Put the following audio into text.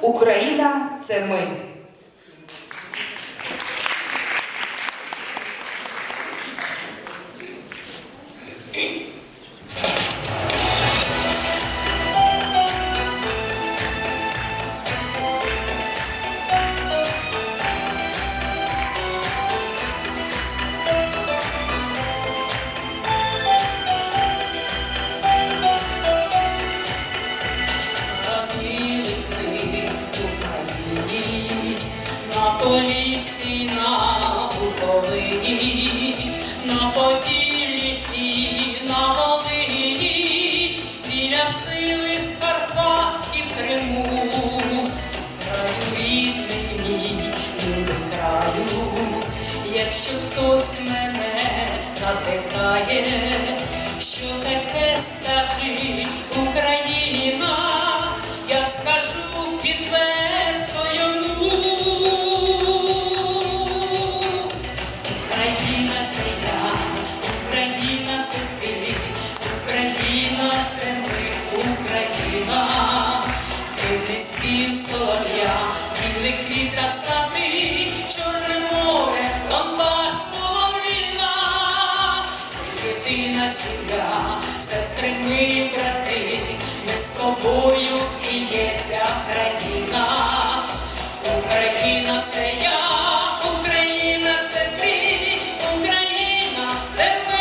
Україна це ми. Родились Поліссі, на Буковині, на Поділлі і на Волині, біля сили Карпат і в Криму, краю рідний мій, любий краю, якщо хтось мене запитає, Україна, ти не спів солов'я, білий квіта стати, чорне море, Донбас половина, єдина сім'я, сестри ми, брати, ми з тобою і є ця країна, Україна це я, Україна це ти, Україна це ми.